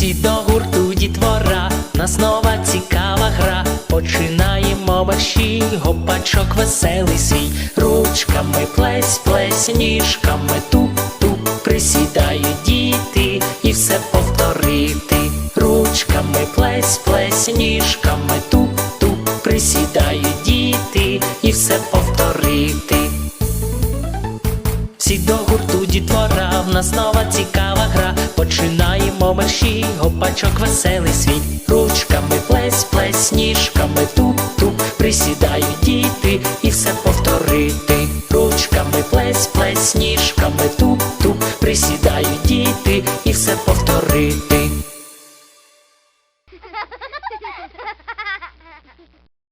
Всі до гурту дітвора, нас нова цікава гра. Починаємо мерщій, гопачок веселий свій, ручками плесь, плесь, ніжками туп, туп, присідають діти і все повторити. Ручками плесь, плесь, ніжками туп, туп, присідають діти і все повторити. Всі до гурту дітвора, в нас нова цікава гра. Починаємо мерщій, гопачок веселий свій. Ручками плесь, плесь, ніжками туп, туп, присідають діти і все повторити. Ручками плесь, плесь, ніжками туп, туп, присідають діти і все повторити.